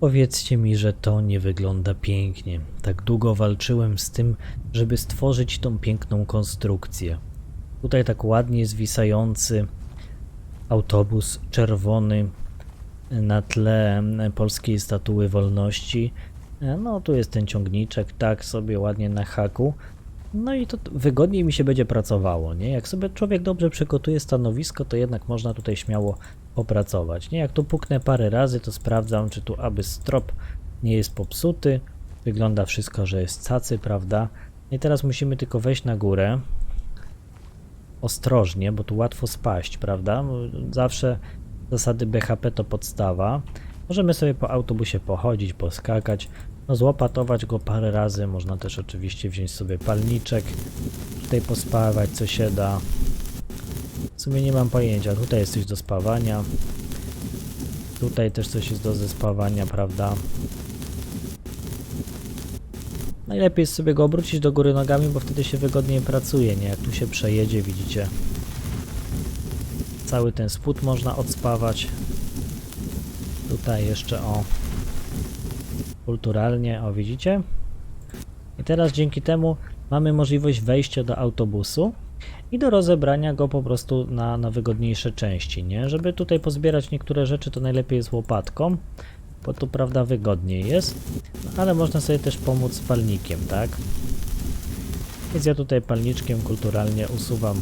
Powiedzcie mi, że to nie wygląda pięknie. Tak długo walczyłem z tym, żeby stworzyć tą piękną konstrukcję. Tutaj tak ładnie zwisający autobus czerwony na tle polskiej statuły wolności. E, No, tu jest ten ciągniczek, tak sobie ładnie na haku. No i to wygodniej mi się będzie pracowało, nie? Jak sobie człowiek dobrze przygotuje stanowisko, to jednak można tutaj śmiało popracować, nie? Jak tu puknę parę razy, to sprawdzam, czy tu aby strop nie jest popsuty. Wygląda wszystko, że jest cacy, prawda? I teraz musimy tylko wejść na górę. Ostrożnie, bo tu łatwo spaść, prawda? Zawsze zasady BHP to podstawa. Możemy sobie po autobusie pochodzić, poskakać, no złopatować go parę razy. Można też oczywiście wziąć sobie palniczek, tutaj pospawać co się da. W sumie nie mam pojęcia. Tutaj jest coś do spawania. Tutaj też coś jest do zespawania, prawda? Najlepiej jest sobie go obrócić do góry nogami, bo wtedy się wygodniej pracuje, nie? Jak tu się przejedzie, widzicie. Cały ten spód można odspawać. Tutaj jeszcze o kulturalnie, o widzicie? I teraz dzięki temu mamy możliwość wejścia do autobusu i do rozebrania go po prostu na, na wygodniejsze części, nie? Żeby tutaj pozbierać niektóre rzeczy, to najlepiej jest łopatką, bo tu prawda wygodniej jest, ale można sobie też pomóc palnikiem, tak? Więc ja tutaj palniczkiem kulturalnie usuwam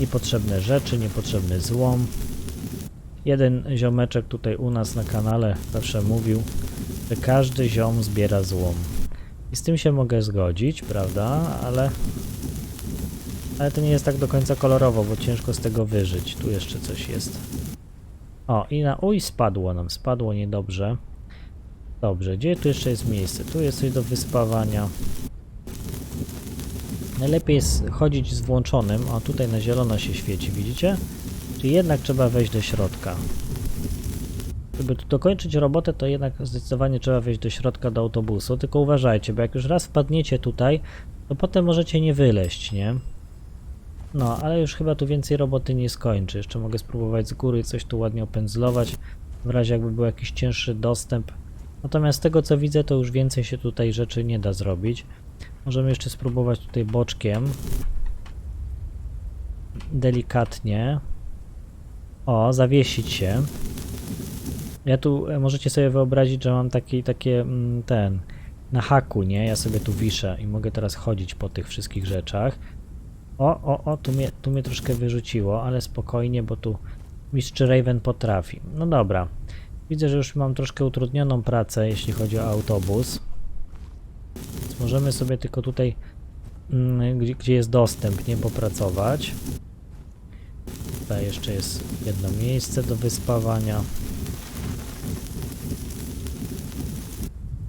niepotrzebne rzeczy, niepotrzebny złom. Jeden ziomeczek tutaj u nas na kanale zawsze mówił, że każdy ziom zbiera złom. I z tym się mogę zgodzić, prawda? Ale ale to nie jest tak do końca kolorowo, bo ciężko z tego wyżyć. Tu jeszcze coś jest. O, i na... Uj, spadło nam, spadło niedobrze. Dobrze, gdzie tu jeszcze jest miejsce? Tu jest coś do wyspawania. Najlepiej jest chodzić z włączonym. O, tutaj na zielono się świeci, widzicie? Czyli jednak trzeba wejść do środka. Żeby tu dokończyć robotę, to jednak zdecydowanie trzeba wejść do środka do autobusu. Tylko uważajcie, bo jak już raz wpadniecie tutaj, to potem możecie nie wyleść, nie? No, ale już chyba tu więcej roboty nie skończy. Jeszcze mogę spróbować z góry coś tu ładnie opędzlować, w razie jakby był jakiś cięższy dostęp. Natomiast z tego co widzę, to już więcej się tutaj rzeczy nie da zrobić. Możemy jeszcze spróbować tutaj boczkiem. Delikatnie. O, zawiesić się. Ja tu e, możecie sobie wyobrazić, że mam taki, takie mm, ten na haku, nie? Ja sobie tu wiszę i mogę teraz chodzić po tych wszystkich rzeczach. O, o, o, tu mnie, tu mnie troszkę wyrzuciło, ale spokojnie, bo tu mistrz Raven potrafi. No dobra. Widzę, że już mam troszkę utrudnioną pracę, jeśli chodzi o autobus. Więc możemy sobie tylko tutaj, mm, gdzie, gdzie jest dostęp, nie popracować. Tutaj jeszcze jest jedno miejsce do wyspawania.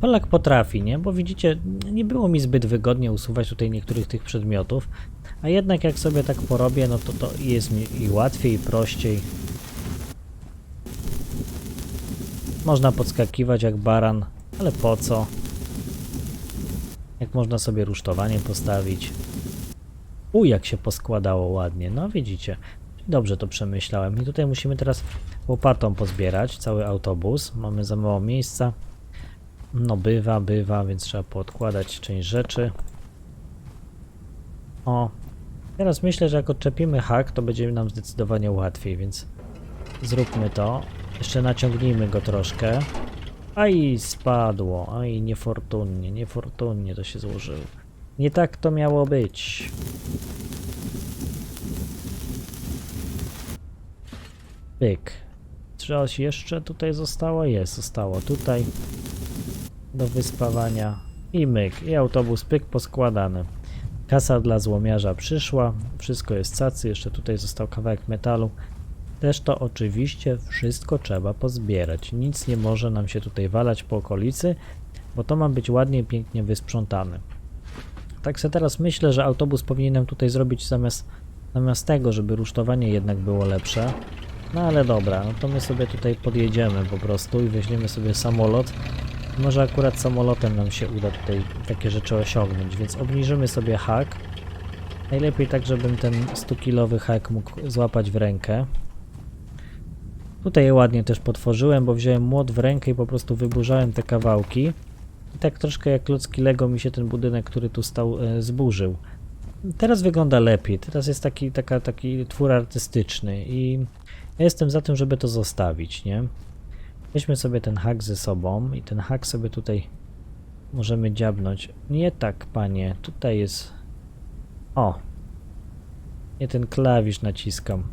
Polak potrafi, nie? Bo widzicie, nie było mi zbyt wygodnie usuwać tutaj niektórych tych przedmiotów, a jednak jak sobie tak porobię, no to, to jest mi i łatwiej, i prościej. Można podskakiwać jak baran, ale po co? Jak można sobie rusztowanie postawić. U, jak się poskładało ładnie, no widzicie. Dobrze to przemyślałem. I tutaj musimy teraz łopatą pozbierać cały autobus. Mamy za mało miejsca. No bywa, bywa, więc trzeba podkładać część rzeczy. O, teraz myślę, że jak odczepimy hak, to będzie nam zdecydowanie łatwiej, więc zróbmy to. Jeszcze naciągnijmy go troszkę. Aj, spadło. Aj, niefortunnie, niefortunnie to się złożyło. Nie tak to miało być. Pyk. Coś jeszcze tutaj zostało? Jest, zostało tutaj do wyspawania i myk, i autobus pyk poskładany. Kasa dla złomiarza przyszła, wszystko jest cacy, jeszcze tutaj został kawałek metalu. Też to oczywiście wszystko trzeba pozbierać. Nic nie może nam się tutaj walać po okolicy, bo to ma być ładnie, pięknie wysprzątane. Tak sobie teraz myślę, że autobus powinienem tutaj zrobić zamiast, zamiast tego, żeby rusztowanie jednak było lepsze. No ale dobra, no to my sobie tutaj podjedziemy po prostu i weźmiemy sobie samolot. Może akurat samolotem nam się uda tutaj takie rzeczy osiągnąć, więc obniżymy sobie hak. Najlepiej tak, żebym ten 100-kilowy hak mógł złapać w rękę. Tutaj je ładnie też potworzyłem, bo wziąłem młot w rękę i po prostu wyburzałem te kawałki. I tak troszkę jak klocki Lego mi się ten budynek, który tu stał, e, zburzył. Teraz wygląda lepiej. Teraz jest taki, taka, taki twór artystyczny i ja jestem za tym, żeby to zostawić, nie? Weźmy sobie ten hak ze sobą i ten hak sobie tutaj możemy dziabnąć. Nie tak, panie. Tutaj jest... O! Nie ten klawisz naciskam.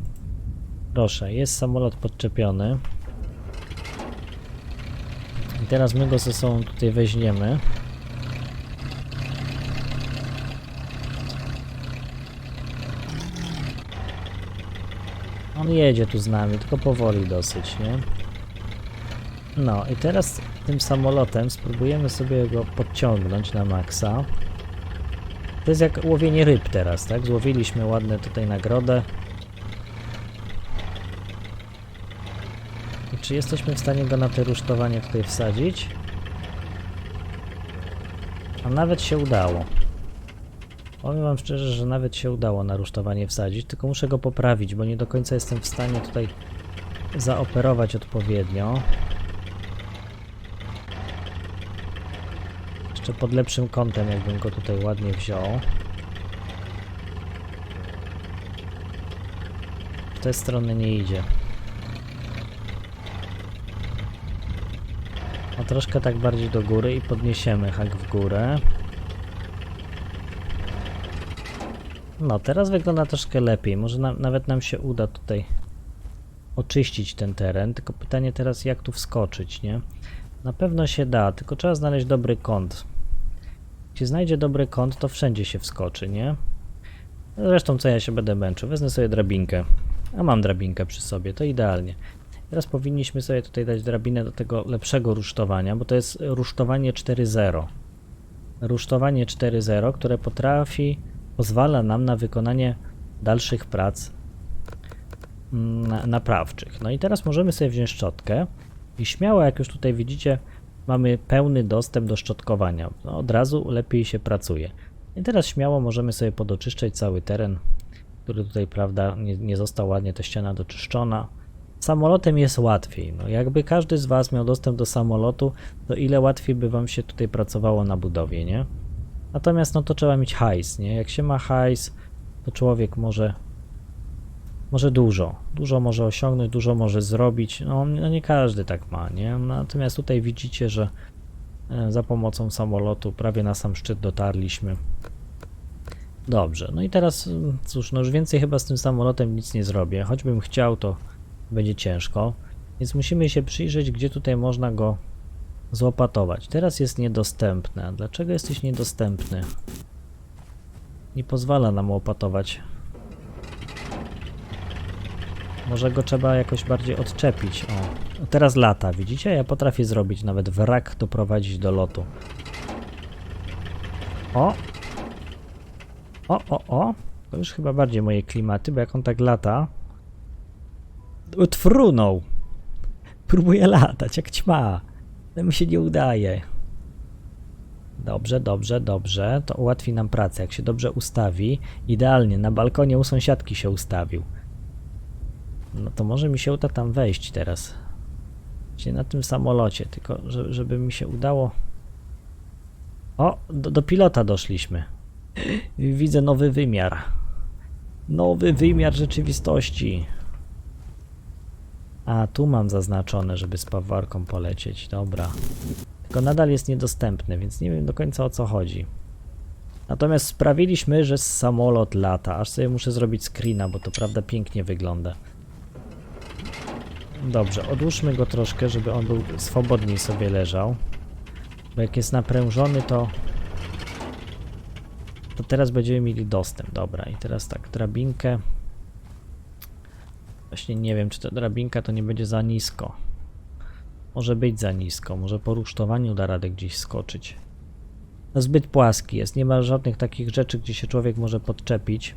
Proszę, jest samolot podczepiony. I teraz my go ze sobą tutaj weźmiemy. On jedzie tu z nami, tylko powoli dosyć, nie? No i teraz tym samolotem spróbujemy sobie go podciągnąć na maksa. To jest jak łowienie ryb teraz, tak? Złowiliśmy ładne tutaj nagrodę. I czy jesteśmy w stanie go na te rusztowanie tutaj wsadzić? A nawet się udało. Powiem wam szczerze, że nawet się udało na rusztowanie wsadzić, tylko muszę go poprawić, bo nie do końca jestem w stanie tutaj zaoperować odpowiednio. Jeszcze pod lepszym kątem, jakbym go tutaj ładnie wziął. W tę stronę nie idzie. A troszkę tak bardziej do góry i podniesiemy hak w górę. No, teraz wygląda troszkę lepiej. Może nam, nawet nam się uda tutaj oczyścić ten teren. Tylko pytanie teraz, jak tu wskoczyć, nie? Na pewno się da, tylko trzeba znaleźć dobry kąt. Jeśli znajdzie dobry kąt, to wszędzie się wskoczy, nie? Zresztą co ja się będę męczył? Wezmę sobie drabinkę. A mam drabinkę przy sobie, to idealnie. Teraz powinniśmy sobie tutaj dać drabinę do tego lepszego rusztowania, bo to jest rusztowanie 4.0. Rusztowanie 4.0, które potrafi, pozwala nam na wykonanie dalszych prac mm, na- naprawczych. No i teraz możemy sobie wziąć szczotkę i śmiało, jak już tutaj widzicie, mamy pełny dostęp do szczotkowania. No, od razu lepiej się pracuje. I teraz śmiało możemy sobie podoczyszczać cały teren, który tutaj, prawda, nie, nie został ładnie ta ściana doczyszczona. Samolotem jest łatwiej. No, jakby każdy z Was miał dostęp do samolotu, to ile łatwiej by Wam się tutaj pracowało na budowie, nie? Natomiast no to trzeba mieć hajs, nie? Jak się ma hajs, to człowiek może może dużo, dużo może osiągnąć, dużo może zrobić. No, no nie każdy tak ma, nie? Natomiast tutaj widzicie, że e, za pomocą samolotu prawie na sam szczyt dotarliśmy. Dobrze, no i teraz cóż, no już więcej chyba z tym samolotem nic nie zrobię. Choćbym chciał, to będzie ciężko. Więc musimy się przyjrzeć, gdzie tutaj można go złopatować. Teraz jest niedostępne. Dlaczego jesteś niedostępny? Nie pozwala nam łopatować. Może go trzeba jakoś bardziej odczepić. O, teraz lata, widzicie? Ja potrafię zrobić nawet wrak doprowadzić do lotu. O! O, o, o! To już chyba bardziej moje klimaty, bo jak on tak lata... Utfrunął! Próbuje latać, jak ćma. Ale mi się nie udaje. Dobrze, dobrze, dobrze. To ułatwi nam pracę. Jak się dobrze ustawi, idealnie, na balkonie u sąsiadki się ustawił. No to może mi się uda tam wejść teraz. Właśnie na tym samolocie, tylko że, żeby mi się udało. O, do, do pilota doszliśmy. Widzę nowy wymiar. Nowy wymiar rzeczywistości. A, tu mam zaznaczone, żeby z pawarką polecieć. Dobra. Tylko nadal jest niedostępny, więc nie wiem do końca o co chodzi. Natomiast sprawiliśmy, że samolot lata. Aż sobie muszę zrobić screena, bo to prawda pięknie wygląda. Dobrze, odłóżmy go troszkę, żeby on był swobodniej sobie leżał. Bo jak jest naprężony, to to teraz będziemy mieli dostęp. Dobra, i teraz tak, drabinkę. Właśnie nie wiem, czy ta drabinka to nie będzie za nisko. Może być za nisko, może po rusztowaniu da radę gdzieś skoczyć. No zbyt płaski jest, nie ma żadnych takich rzeczy, gdzie się człowiek może podczepić.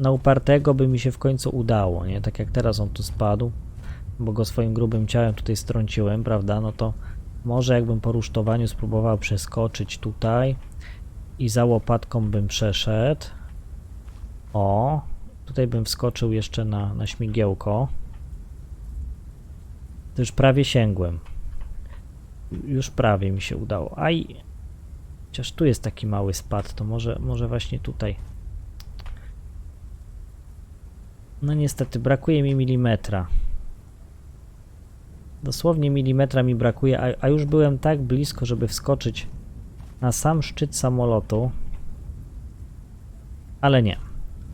Na upartego by mi się w końcu udało, nie? Tak jak teraz on tu spadł, bo go swoim grubym ciałem tutaj strąciłem, prawda? No to może jakbym po rusztowaniu spróbował przeskoczyć tutaj i za łopatką bym przeszedł. O, tutaj bym wskoczył jeszcze na, na śmigiełko. To już prawie sięgłem. Już prawie mi się udało. Aj! Chociaż tu jest taki mały spad, to może, może właśnie tutaj. No niestety, brakuje mi milimetra. Dosłownie milimetra mi brakuje, a, a już byłem tak blisko, żeby wskoczyć na sam szczyt samolotu. Ale nie.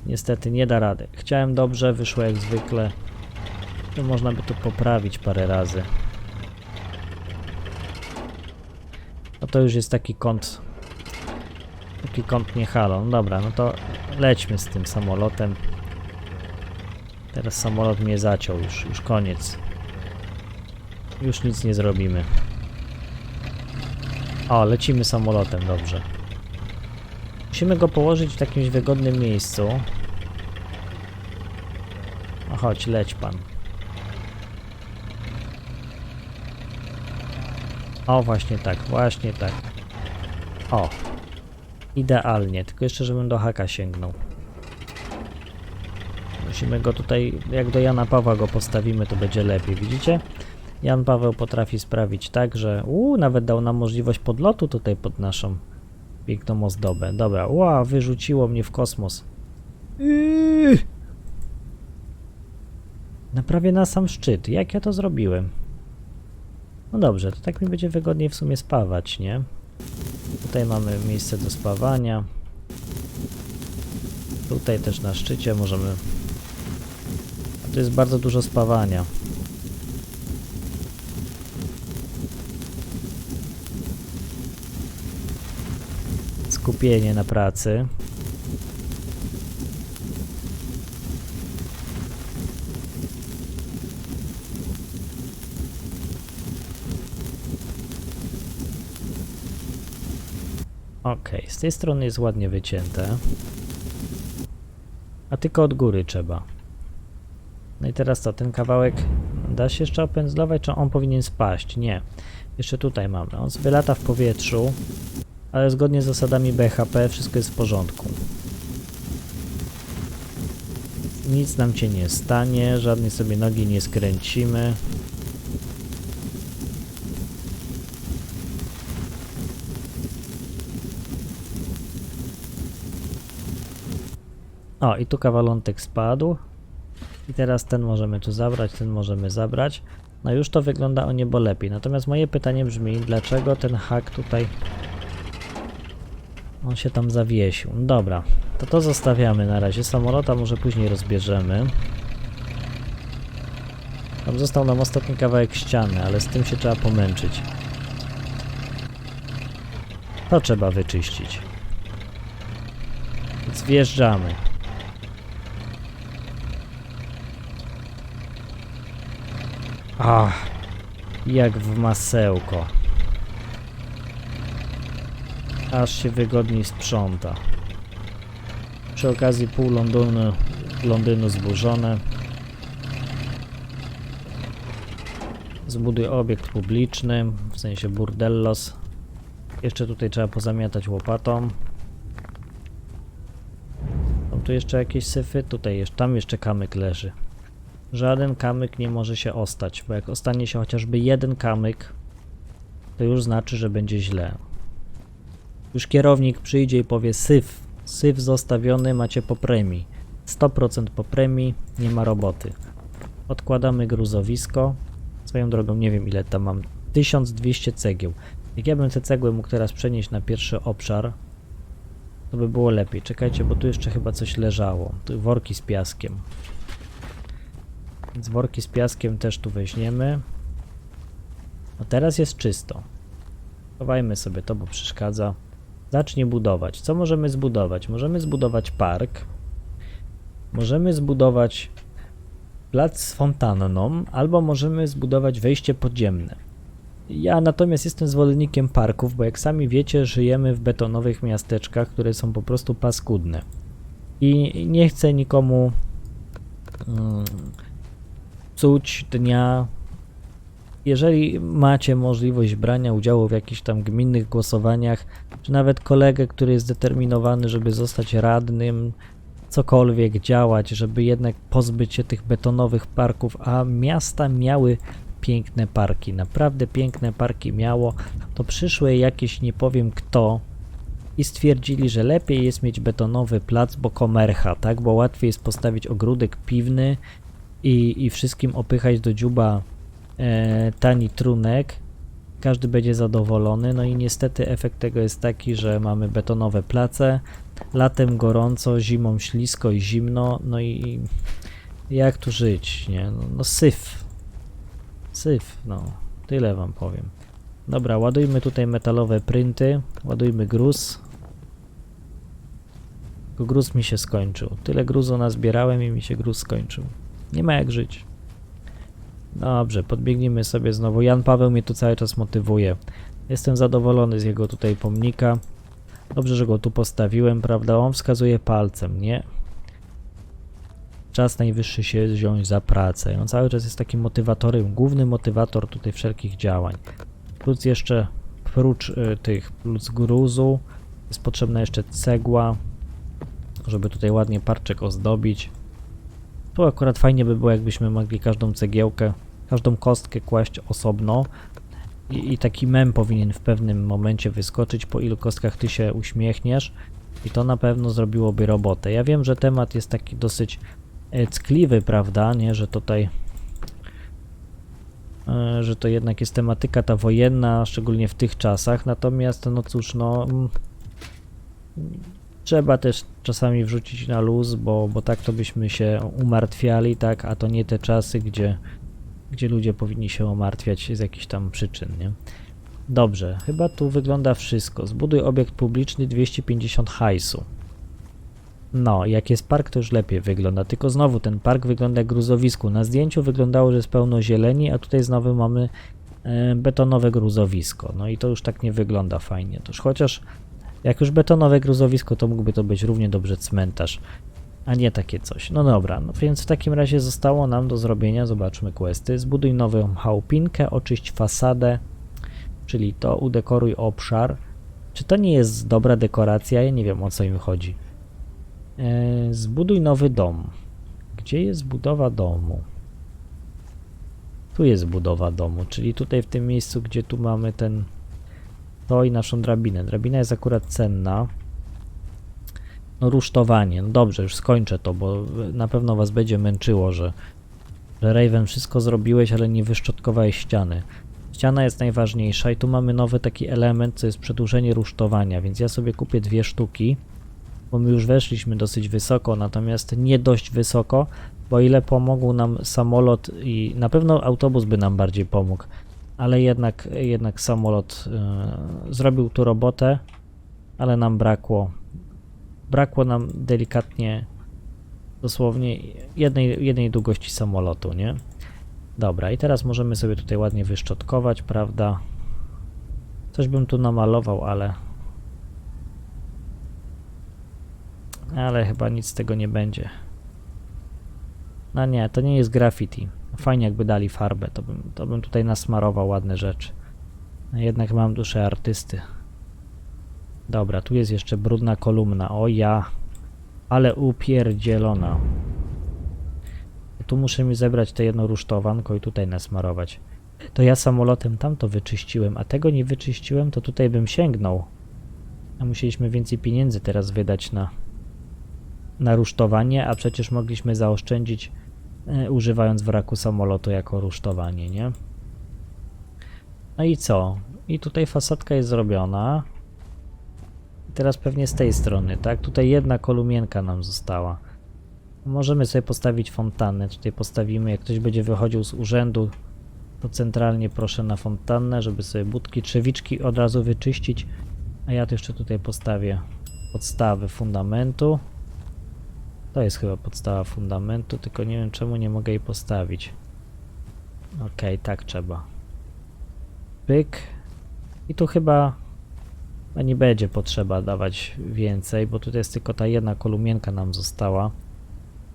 Niestety nie da rady. Chciałem dobrze, wyszło jak zwykle. To można by to poprawić parę razy. No to już jest taki kąt. Taki kąt nie halo. No dobra, no to lećmy z tym samolotem. Teraz samolot mnie zaciął, już, już koniec. Już nic nie zrobimy. O, lecimy samolotem, dobrze. Musimy go położyć w jakimś wygodnym miejscu. No chodź, leć pan. O, właśnie tak, właśnie tak. O. Idealnie, tylko jeszcze, żebym do haka sięgnął. Musimy go tutaj, jak do Jana Pawła go postawimy, to będzie lepiej, widzicie? Jan Paweł potrafi sprawić tak, że uuu, nawet dał nam możliwość podlotu tutaj pod naszą piękną ozdobę. Dobra, ła, wyrzuciło mnie w kosmos. Yy. Na prawie na sam szczyt. Jak ja to zrobiłem? No dobrze, to tak mi będzie wygodniej w sumie spawać, nie? Tutaj mamy miejsce do spawania. Tutaj też na szczycie możemy... Tu jest bardzo dużo spawania. Skupienie na pracy. Ok, z tej strony jest ładnie wycięte. A tylko od góry trzeba. No i teraz co, ten kawałek da się jeszcze opędzlować, czy on powinien spaść? Nie. Jeszcze tutaj mamy. On sobie lata w powietrzu, ale zgodnie z zasadami BHP wszystko jest w porządku. Nic nam się nie stanie, żadnej sobie nogi nie skręcimy. O, i tu kawalątek spadł. I teraz ten możemy tu zabrać, ten możemy zabrać. No już to wygląda o niebo lepiej. Natomiast moje pytanie brzmi, dlaczego ten hak tutaj... On się tam zawiesił. No Dobra, to to zostawiamy na razie. Samolota może później rozbierzemy. Tam został nam ostatni kawałek ściany, ale z tym się trzeba pomęczyć. To trzeba wyczyścić. Więc wjeżdżamy. Ach, jak w masełko. Aż się wygodniej sprząta. Przy okazji pół Londynu, Londynu zburzone. Zbuduj obiekt publiczny, w sensie burdellos. Jeszcze tutaj trzeba pozamiatać łopatą. Są tu jeszcze jakieś syfy? Tutaj jeszcze, tam jeszcze kamyk leży. Żaden kamyk nie może się ostać, bo jak ostanie się chociażby jeden kamyk, to już znaczy, że będzie źle. Już kierownik przyjdzie i powie syf, syf zostawiony macie po premii. 100% po premii, nie ma roboty. Odkładamy gruzowisko. Swoją drogą nie wiem ile tam mam. 1200 cegieł. Jak ja bym te cegły mógł teraz przenieść na pierwszy obszar, to by było lepiej. Czekajcie, bo tu jeszcze chyba coś leżało. Tu worki z piaskiem. Więc worki z piaskiem też tu weźmiemy. No teraz jest czysto. Chowajmy sobie to, bo przeszkadza. Zacznij budować. Co możemy zbudować? Możemy zbudować park. Możemy zbudować plac z fontanną, albo możemy zbudować wejście podziemne. Ja natomiast jestem zwolennikiem parków, bo jak sami wiecie, żyjemy w betonowych miasteczkach, które są po prostu paskudne. I nie chcę nikomu mm, psuć dnia. Jeżeli macie możliwość brania udziału w jakichś tam gminnych głosowaniach, czy nawet kolegę, który jest zdeterminowany, żeby zostać radnym, cokolwiek działać, żeby jednak pozbyć się tych betonowych parków, a miasta miały piękne parki. Naprawdę piękne parki miało. To przyszły jakieś, nie powiem kto, i stwierdzili, że lepiej jest mieć betonowy plac, bo komercha, tak? Bo łatwiej jest postawić ogródek piwny i, i wszystkim opychać do dziuba e, tani trunek. Każdy będzie zadowolony. No i niestety efekt tego jest taki, że mamy betonowe place. Latem gorąco, zimą ślisko i zimno. No i jak tu żyć, nie? No, no syf. Syf, no. Tyle wam powiem. Dobra, ładujmy tutaj metalowe prynty. Ładujmy gruz. Gruz mi się skończył. Tyle gruzu nazbierałem i mi się gruz skończył. Nie ma jak żyć. Dobrze, podbiegniemy sobie znowu. Jan Paweł mnie tu cały czas motywuje. Jestem zadowolony z jego tutaj pomnika. Dobrze, że go tu postawiłem, prawda? On wskazuje palcem, nie? Czas najwyższy się wziąć za pracę. On cały czas jest takim motywatorem, główny motywator tutaj wszelkich działań. Plus jeszcze prócz y, tych, plus gruzu jest potrzebna jeszcze cegła, żeby tutaj ładnie parczek ozdobić. Tu akurat fajnie by było, jakbyśmy mogli każdą cegiełkę, każdą kostkę kłaść osobno. I, I taki mem powinien w pewnym momencie wyskoczyć, po ilu kostkach ty się uśmiechniesz. I to na pewno zrobiłoby robotę. Ja wiem, że temat jest taki dosyć e, ckliwy, prawda, nie, że tutaj e, że to jednak jest tematyka ta wojenna, szczególnie w tych czasach, natomiast no cóż, no mm, trzeba też czasami wrzucić na luz, bo, bo tak to byśmy się umartwiali, tak, a to nie te czasy, gdzie, gdzie ludzie powinni się umartwiać z jakichś tam przyczyn, nie? Dobrze, chyba tu wygląda wszystko. Zbuduj obiekt publiczny 250 hajsu. No, jak jest park, to już lepiej wygląda. Tylko znowu ten park wygląda jak gruzowisku. Na zdjęciu wyglądało, że jest pełno zieleni, a tutaj znowu mamy e, betonowe gruzowisko. No i to już tak nie wygląda fajnie. Toż chociaż jak już betonowe gruzowisko, to mógłby to być równie dobrze cmentarz, a nie takie coś. No dobra, no więc w takim razie zostało nam do zrobienia, zobaczmy questy. Zbuduj nową chałupinkę, oczyść fasadę, czyli to udekoruj obszar. Czy to nie jest dobra dekoracja? Ja nie wiem o co im chodzi. E, zbuduj nowy dom. Gdzie jest budowa domu? Tu jest budowa domu, czyli tutaj w tym miejscu, gdzie tu mamy ten to i naszą drabinę. Drabina jest akurat cenna. No rusztowanie. No dobrze, już skończę to, bo na pewno was będzie męczyło, że, że Raven wszystko zrobiłeś, ale nie wyszczotkowałeś ściany. Ściana jest najważniejsza i tu mamy nowy taki element, co jest przedłużenie rusztowania, więc ja sobie kupię dwie sztuki, bo my już weszliśmy dosyć wysoko, natomiast nie dość wysoko, bo ile pomógł nam samolot i na pewno autobus by nam bardziej pomógł, ale jednak, jednak samolot y, zrobił tu robotę, ale nam brakło. Brakło nam delikatnie, dosłownie jednej, jednej długości samolotu, nie? Dobra, i teraz możemy sobie tutaj ładnie wyszczotkować, prawda? Coś bym tu namalował, ale... Ale chyba nic z tego nie będzie. No nie, to nie jest graffiti. Fajnie jakby dali farbę, to bym, to bym tutaj nasmarował ładne rzeczy. No jednak mam duszę artysty. Dobra, tu jest jeszcze brudna kolumna. O ja, ale upierdzielona. Tu muszę mi zebrać te jedno rusztowanko i tutaj nasmarować. To ja samolotem tamto wyczyściłem, a tego nie wyczyściłem, to tutaj bym sięgnął. A musieliśmy więcej pieniędzy teraz wydać na, na rusztowanie, a przecież mogliśmy zaoszczędzić używając wraku samolotu jako rusztowanie, nie? No i co? I tutaj fasadka jest zrobiona. I teraz pewnie z tej strony, tak? Tutaj jedna kolumienka nam została. Możemy sobie postawić fontannę. Tutaj postawimy, jak ktoś będzie wychodził z urzędu, to centralnie proszę na fontannę, żeby sobie budki, trzewiczki od razu wyczyścić. A ja to jeszcze tutaj postawię podstawy fundamentu. To jest chyba podstawa fundamentu, tylko nie wiem czemu nie mogę jej postawić. Okay, tak trzeba. Pyk. I tu chyba no nie będzie potrzeba dawać więcej, bo tutaj jest tylko ta jedna kolumienka nam została.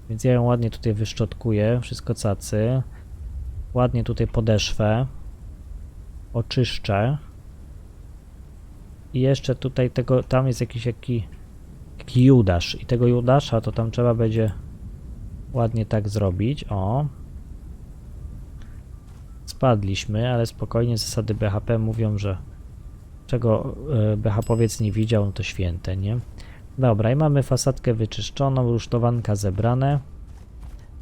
Więc ja ją ładnie tutaj wyszczotkuję, wszystko cacy. Ładnie tutaj podeszwę. Oczyszczę. I jeszcze tutaj tego, tam jest jakiś jaki, jaki judasz. I tego judasza to tam trzeba będzie ładnie tak zrobić. O. Spadliśmy, ale spokojnie zasady BHP mówią, że czego e, BHP-owiec nie widział, no to święte, nie? Dobra, i mamy fasadkę wyczyszczoną, rusztowanka zebrane.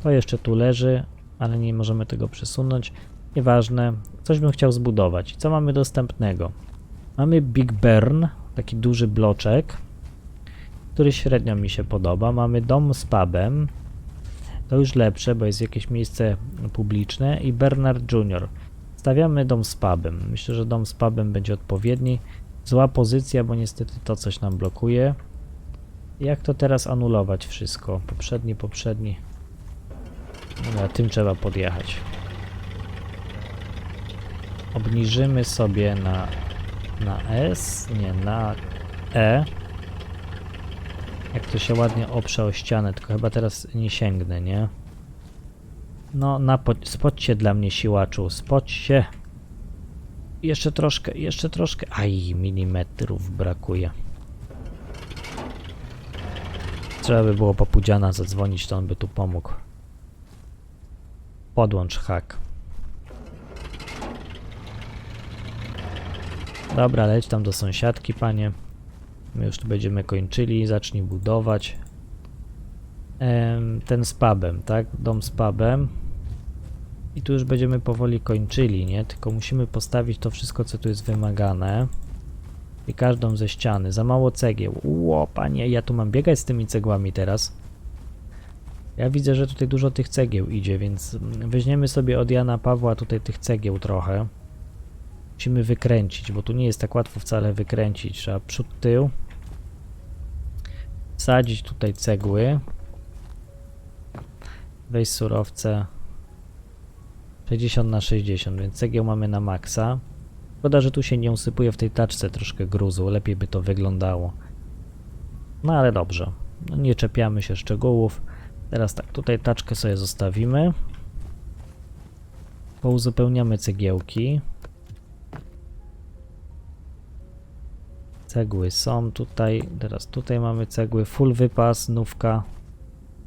To jeszcze tu leży, ale nie możemy tego przesunąć. Nieważne, coś bym chciał zbudować. Co mamy dostępnego? Mamy Big Burn, taki duży bloczek, który średnio mi się podoba. Mamy dom z pubem, to już lepsze, bo jest jakieś miejsce publiczne i Bernard Jr. Stawiamy dom z pubem. Myślę, że dom z pubem będzie odpowiedni. Zła pozycja, bo niestety to coś nam blokuje. Jak to teraz anulować wszystko? Poprzedni, poprzedni. Dobra, tym trzeba podjechać. Obniżymy sobie na, na S, nie, na E. Jak to się ładnie oprze o ścianę, tylko chyba teraz nie sięgnę, nie? No, na się dla mnie, siłaczu, spodź się. Jeszcze troszkę, jeszcze troszkę. Aj, milimetrów brakuje. Trzeba by było popudziana zadzwonić, to on by tu pomógł. Podłącz hak. Dobra, leć tam do sąsiadki, panie. My już tu będziemy kończyli. Zacznij budować. Ten z pubem, tak? Dom z pubem. I tu już będziemy powoli kończyli, nie? Tylko musimy postawić to wszystko, co tu jest wymagane. I każdą ze ściany. Za mało cegieł. Ło, panie, ja tu mam biegać z tymi cegłami teraz. Ja widzę, że tutaj dużo tych cegieł idzie, więc weźmiemy sobie od Jana Pawła tutaj tych cegieł trochę. Musimy wykręcić, bo tu nie jest tak łatwo wcale wykręcić. Trzeba przód, tył. Wsadzić tutaj cegły. Wejść surowce. 60 na 60, więc cegieł mamy na maksa. Szkoda, że tu się nie usypuje w tej taczce troszkę gruzu, lepiej by to wyglądało. No ale dobrze, no, nie czepiamy się szczegółów. Teraz tak, tutaj taczkę sobie zostawimy. Pouzupełniamy cegiełki. Cegły są tutaj, teraz tutaj mamy cegły, full wypas, nówka,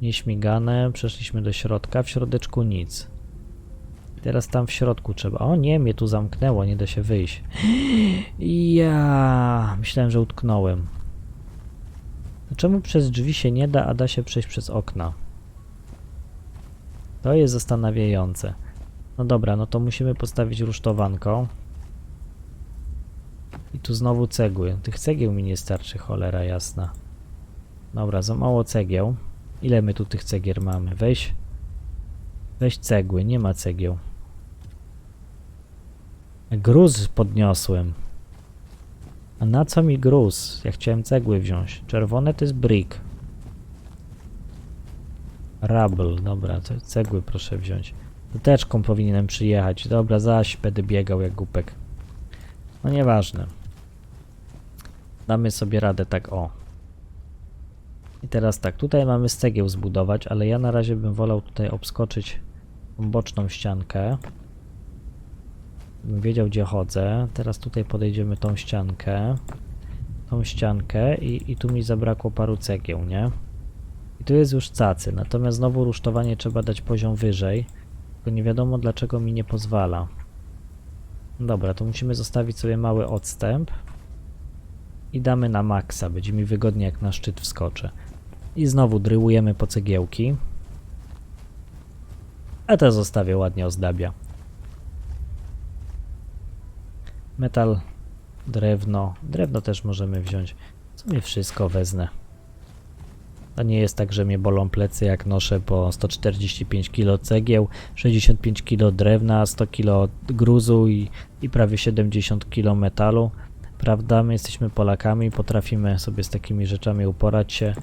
nieśmigane, przeszliśmy do środka, w środeczku nic. Teraz tam w środku trzeba, o nie, mnie tu zamknęło, nie da się wyjść. Ja, myślałem, że utknąłem. To czemu przez drzwi się nie da, a da się przejść przez okna? To jest zastanawiające. No dobra, no to musimy postawić rusztowanką. I tu znowu cegły. Tych cegieł mi nie starczy, cholera jasna. Dobra, za mało cegieł. Ile my tu tych cegier mamy? Weź. Weź cegły, nie ma cegieł. Gruz podniosłem. A na co mi gruz? Ja chciałem cegły wziąć. Czerwone to jest brick. Rubble, dobra, to cegły proszę wziąć. Teczką powinienem przyjechać. Dobra, zaś będę biegał jak głupek. No nieważne. Damy sobie radę tak o. I teraz tak, tutaj mamy z cegieł zbudować, ale ja na razie bym wolał tutaj obskoczyć boczną ściankę. Bym wiedział gdzie chodzę. Teraz tutaj podejdziemy tą ściankę. Tą ściankę i, i tu mi zabrakło paru cegieł, nie? I tu jest już cacy, natomiast znowu rusztowanie trzeba dać poziom wyżej. Tylko nie wiadomo dlaczego mi nie pozwala. Dobra, to musimy zostawić sobie mały odstęp. I damy na maksa, będzie mi wygodnie jak na szczyt wskoczę. I znowu dryłujemy po cegiełki. A to zostawię ładnie ozdabia. Metal, drewno. Drewno też możemy wziąć. W sumie wszystko wezmę. To nie jest tak, że mnie bolą plecy jak noszę po 145 kg cegieł, 65 kg drewna, 100 kg gruzu i, i prawie 70 kg metalu. Prawda, my jesteśmy Polakami, potrafimy sobie z takimi rzeczami uporać się.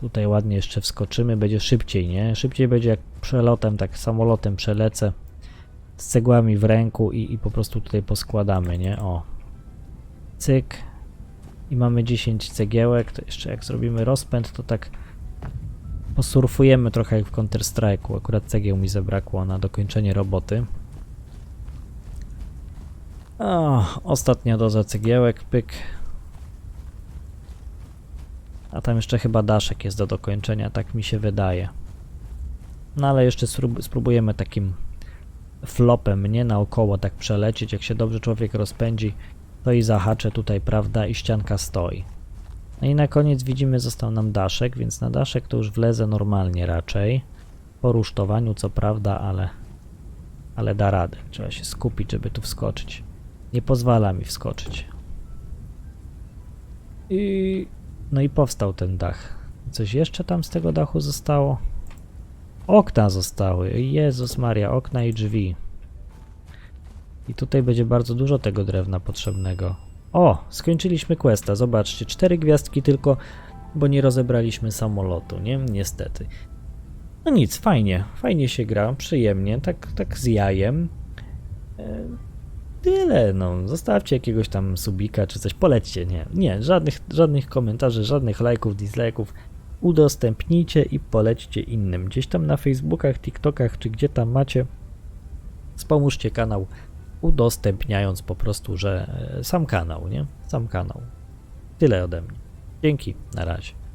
Tutaj ładnie jeszcze wskoczymy, będzie szybciej, nie? Szybciej będzie jak przelotem, tak samolotem przelecę z cegłami w ręku i, i po prostu tutaj poskładamy, nie? O. Cyk. I mamy 10 cegiełek, to jeszcze jak zrobimy rozpęd, to tak posurfujemy trochę jak w Counter Strike'u. Akurat cegieł mi zabrakło na dokończenie roboty. O, ostatnia doza cegiełek, pyk. A tam jeszcze chyba daszek jest do dokończenia, tak mi się wydaje. No ale jeszcze sprób- spróbujemy takim flopem, nie naokoło tak przelecieć, jak się dobrze człowiek rozpędzi, to i zahaczę tutaj, prawda, i ścianka stoi. No i na koniec widzimy, został nam daszek, więc na daszek to już wlezę normalnie raczej. Po rusztowaniu, co prawda, ale, ale da radę. Trzeba się skupić, żeby tu wskoczyć. Nie pozwala mi wskoczyć. I... No i powstał ten dach. Coś jeszcze tam z tego dachu zostało? Okna zostały. Jezus Maria, okna i drzwi. I tutaj będzie bardzo dużo tego drewna potrzebnego. O, skończyliśmy questa. Zobaczcie, cztery gwiazdki tylko, bo nie rozebraliśmy samolotu, nie? Niestety. No nic, fajnie. Fajnie się gra, przyjemnie, tak, tak z jajem. Tyle, no. Zostawcie jakiegoś tam subika czy coś, polećcie, nie. Nie, żadnych, żadnych komentarzy, żadnych lajków, dislajków. Udostępnijcie i polećcie innym. Gdzieś tam na Facebookach, TikTokach, czy gdzie tam macie, wspomóżcie kanał, udostępniając po prostu, że e, sam kanał, nie? Sam kanał. Tyle ode mnie. Dzięki, na razie.